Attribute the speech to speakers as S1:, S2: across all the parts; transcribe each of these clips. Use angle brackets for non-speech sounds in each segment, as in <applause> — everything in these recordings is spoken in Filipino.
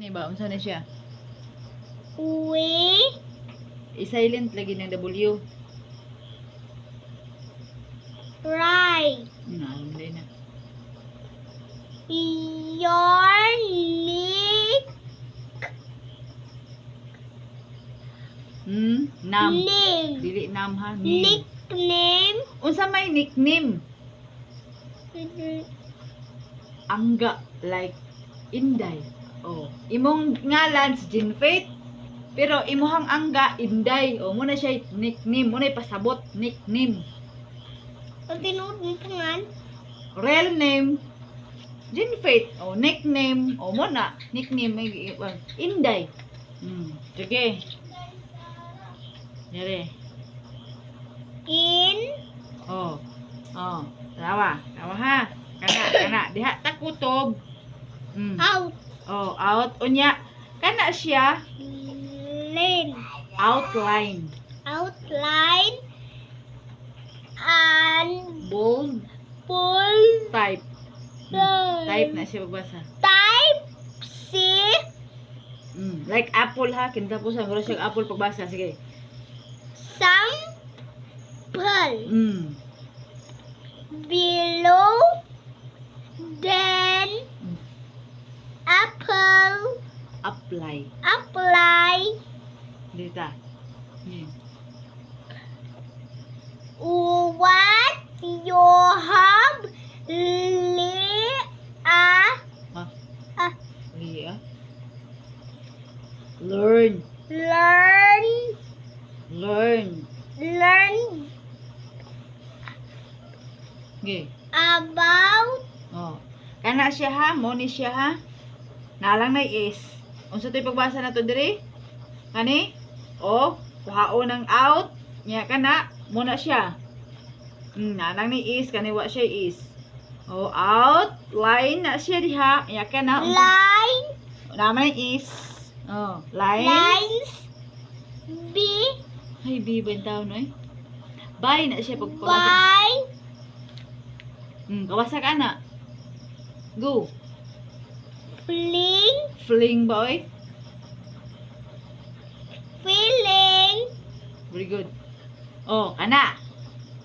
S1: Ni ba? Unsa na siya?
S2: We
S1: I-silent lagi ng W.
S2: ride
S1: Na, hindi na.
S2: your nick
S1: Hmm? Nam.
S2: name.
S1: Dili nam ha. Nim.
S2: Nickname.
S1: Unsa may nickname? Angga. Like, Inday. Oh. Imong ngalan si Jinfate. Pero imuhang angga, Inday. Oh, muna siya nickname. Muna pasabot, nickname.
S2: Ang tinuod mo pangan.
S1: Real name, Jinfate. Oh, nickname. Oh, muna. Nickname, may Inday. Hmm. Sige. Yari.
S2: In
S1: Oh. Oh. Tawa. Tawa ha. Kana, kana. Diha ta kutob. Hmm.
S2: out
S1: Oh, out. Unya. Kana siya.
S2: lane
S1: Outline.
S2: outline and
S1: Bold.
S2: full
S1: Type. Hmm. Type na siya magbasa.
S2: type C
S1: Hmm. Like apple ha. Kintapusan. Mura siya apple pagbasa. Sige.
S2: sample
S1: Hmm.
S2: below then apple
S1: Apply.
S2: apply
S1: Dita. Hmm.
S2: what you have li a? Ah.
S1: Yeah. Learn.
S2: learn
S1: Learn.
S2: learn
S1: Okay.
S2: about
S1: Oh. Kana siya ha, mo ni siya ha. Nalang na is. Unsa to'y pagbasa na to diri? Kani? O, kuhaon ng out. Nya kana, mo na siya. Hmm, nalang ni is, kani wa siya is. O, out, line na siya diha. Nya kana, unsa-
S2: line
S1: naman is. Oh, line.
S2: lines B
S1: Ay, B ba yung tao no eh? Bye na siya pag pagkabasa.
S2: by
S1: Hmm, kawasa ka na. Go.
S2: Fling
S1: Fling ba oy?
S2: feeling
S1: Very good. Oh, kana.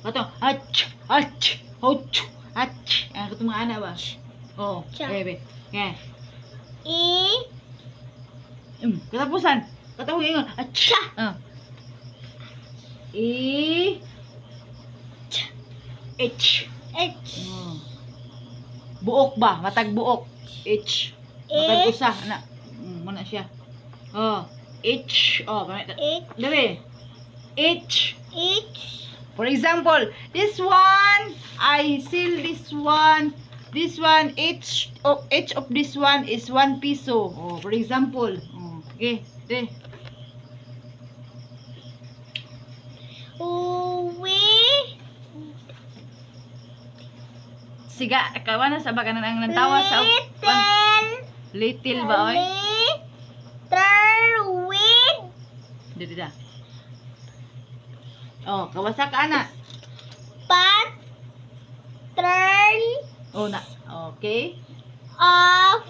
S1: Kato, ach, ach, hoch, ach. Ano katong mga ana ba? Oh,
S2: Cha.
S1: okay, be. Okay.
S2: E
S1: Um, katapusan. Katawag ingon. Ach. Ah. E. H.
S2: H
S1: Oh. Buok ba? Matag buok. H. Matag
S2: H
S1: usa. Na. Mm, muna siya. Oh. H. Oh, pamit.
S2: H
S1: Dali. H.
S2: H
S1: For example, this one, I sell this one. This one, each of, each of this one is one piso. Oh, for example. Oh, okay.
S2: We
S1: Siga, kawa na sa baka na ang nantawa sa
S2: little
S1: little ba oy?
S2: little with
S1: Dito da. Oh, kawasa ka na.
S2: pattern
S1: Oh, na. Okay.
S2: of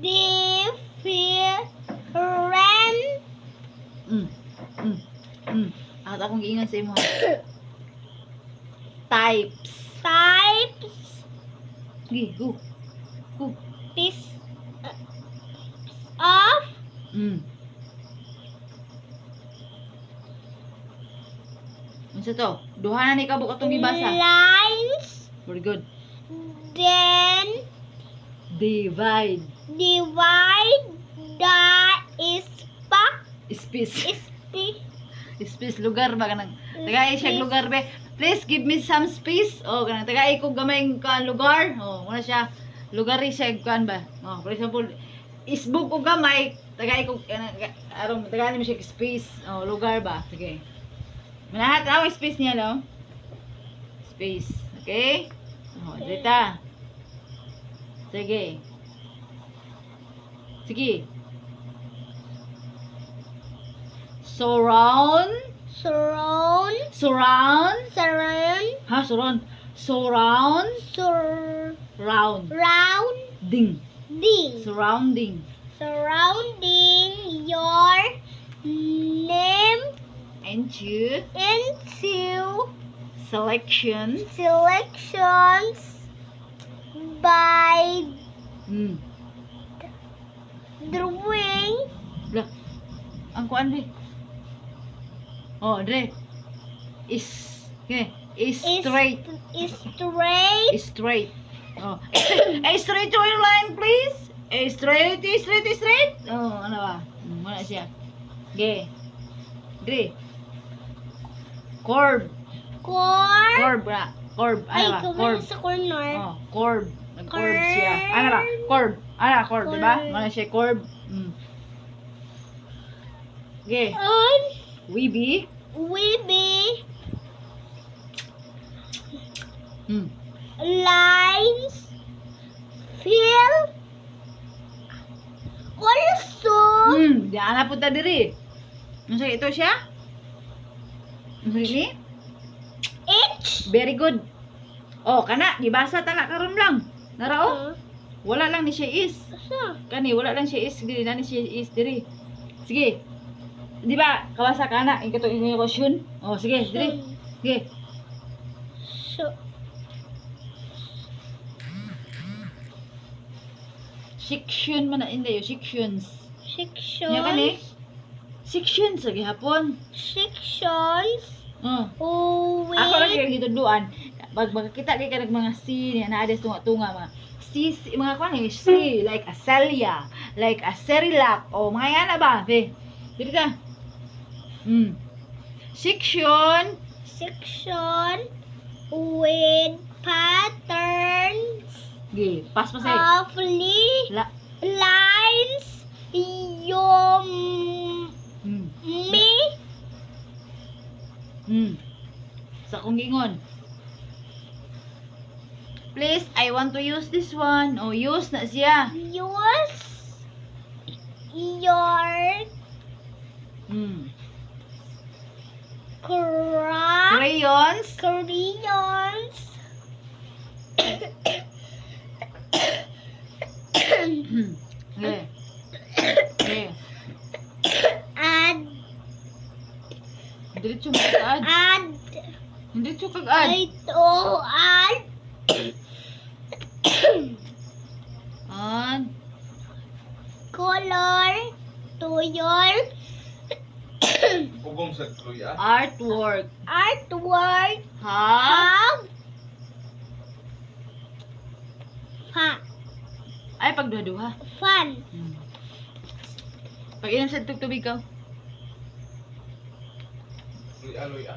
S2: different
S1: Mm. Mm. Mm. At akong giingan sa imo. <coughs> Types.
S2: types
S1: Sige, go. Go.
S2: this of
S1: Mm. Unsa to? Duha na ni kabuk atong gibasa.
S2: lines
S1: Very good.
S2: then
S1: Divide.
S2: divide the ispak
S1: Space.
S2: ispi
S1: Space lugar ba kanang tagay siya lugar be. Please give me some space. Oh, kanang tagay ko gamay ka lugar. Oh, muna siya lugar siya kan ba. Oh, for example, isbog ko gamay, tagay ko kanang aron tagay mo siya space. Oh, lugar ba. Sige. Manahat raw space niya no. Space. Okay? Oh, dita. Sige. Sige. Surround.
S2: surround
S1: Surround.
S2: surround
S1: Ha, surround. Surround.
S2: sur
S1: Round.
S2: round
S1: Ding.
S2: ding
S1: Surrounding.
S2: Surrounding your name
S1: into
S2: into
S1: selection.
S2: selections by
S1: Mm.
S2: drawing
S1: Lah. Ang kuan Dre. Oh, Dre. Is okay. Is straight.
S2: is straight
S1: Is straight. Oh. <coughs> A straight to your line, please. A straight, a straight, a straight. Oh, ano ba? Hmm, Wala siya. Okay. Dre. Curve.
S2: core
S1: Curve ra.
S2: Ay
S1: Ano ba?
S2: kumano
S1: Curve.
S2: sa corner
S1: Oh. Nag-curve
S2: Curve.
S1: siya. Ano ba? Curve. Ano, ba?
S2: Curve.
S1: Ano siya, curve. Mm. Okay.
S2: on
S1: Weeby.
S2: be
S1: Mm.
S2: lines fill also
S1: Hmm, diyan na punta diri. Ano siya ito siya? Ano ni?
S2: each
S1: Very good. Oh, kana gibasa ta na karon lang. Nara oh.
S2: uh,
S1: Wala lang ni siya is.
S2: asa?
S1: Kani wala lang siya is diri na ni siya is diri. Sige. Di ba? Kawasa ka na ikato ini question. Oh, sige, diri. Sige.
S2: so
S1: Section man na inday, sections.
S2: sections
S1: Nya kani? Sections sa gihapon.
S2: sections
S1: Oh.
S2: with
S1: Ako lang yung gitudluan. Pag makakita kay kanang mga C na ades tunga-tunga mga C, C mga kwan eh, C like a Celia, like a Cerilac o mga yan na ba? Be. Dito ka. Mm. Section
S2: section with patterns
S1: Gi, pas pa say.
S2: of li-
S1: La.
S2: lines yung
S1: Mm.
S2: me
S1: Mm. Sa kong gingon. Please, I want to use this one. Oh, use na siya.
S2: use your
S1: Mm. Crayons.
S2: crayons
S1: Okay.
S2: add
S1: Diretso mo kag-add.
S2: add
S1: Diretso kag-add.
S2: ito add
S1: Add.
S2: color to your
S3: Pugong sa kluya.
S1: Artwork.
S2: artwork
S1: Ha?
S2: have fun
S1: Ay, pagduha-duha.
S2: fun
S1: Hmm. Pag inom sa tubig ka.
S3: Luya, luya.